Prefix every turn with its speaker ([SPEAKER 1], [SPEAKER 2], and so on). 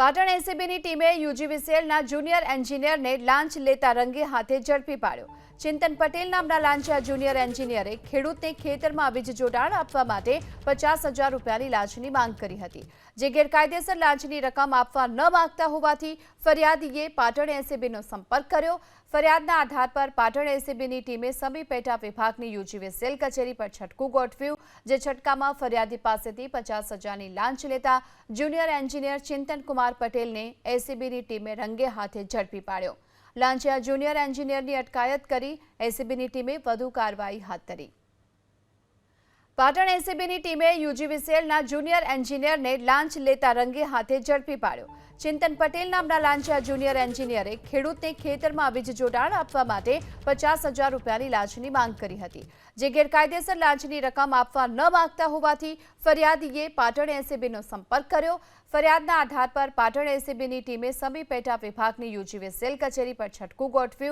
[SPEAKER 1] પાટણ એસીબીની ટીમે યુજીવીસીએલના જુનિયર એન્જિનિયરને લાંચ લેતા રંગે હાથે ઝડપી પાડ્યો. ચિંતન પટેલ નામના લાંચા જુનિયર એન્જિનિયરે ખેડૂતને ખેતરમાં વીજ જોડાણ આપવા માટે પચાસ હજાર રૂપિયાની લાંચની માંગ કરી હતી. જે ગેરકાયદેસર લાંચની રકમ આપવા ન માંગતા હોવાથી ફરિયાદીએ પાટણ એસીબીનો સંપર્ક કર્યો. ફરિયાદના આધાર પર પાટણ એસીબીની ટીમે સમી પેટા વિભાગની સેલ કચેરી પર છટકું ગોઠવ્યું, જે છટકામાં ફરિયાદી પાસેથી પચાસ હજારની લાંચ લેતા જુનિયર એન્જિનિયર ચિંતન કુમાર પટેલને એસીબીની ટીમે રંગે હાથે ઝડપી પાડ્યો. લાંચિયા જુનિયર એન્જિનિયરની અટકાયત કરી એસીબીની ટીમે વધુ કાર્યવાહી હાથ ધરી. પાટણ એસીબીની ટીમે યુજીવીસીએલના જુનિયર એન્જિનિયરને લાંચ લેતા રંગે હાથે ઝડપી પાડ્યો. ચિંતન પટેલ નામના લાંચિયા જુનિયર એન્જિનિયરે ખેડૂતને ખેતરમાં વીજ જોડાણ આપવા માટે પચાસ હજાર રૂપિયાની લાંચની માંગ કરી હતી. જે ગેરકાયદેસર લાંચની રકમ આપવા ન માંગતા હોવાથી ફરિયાદીએ પાટણ એસીબીનો સંપર્ક કર્યો. ફરિયાદના આધાર પર પાટણ એસીબીની ટીમે સમી પેટા વિભાગની યુજીવીસીએલ કચેરી પર છટકું ગોઠવ્યું.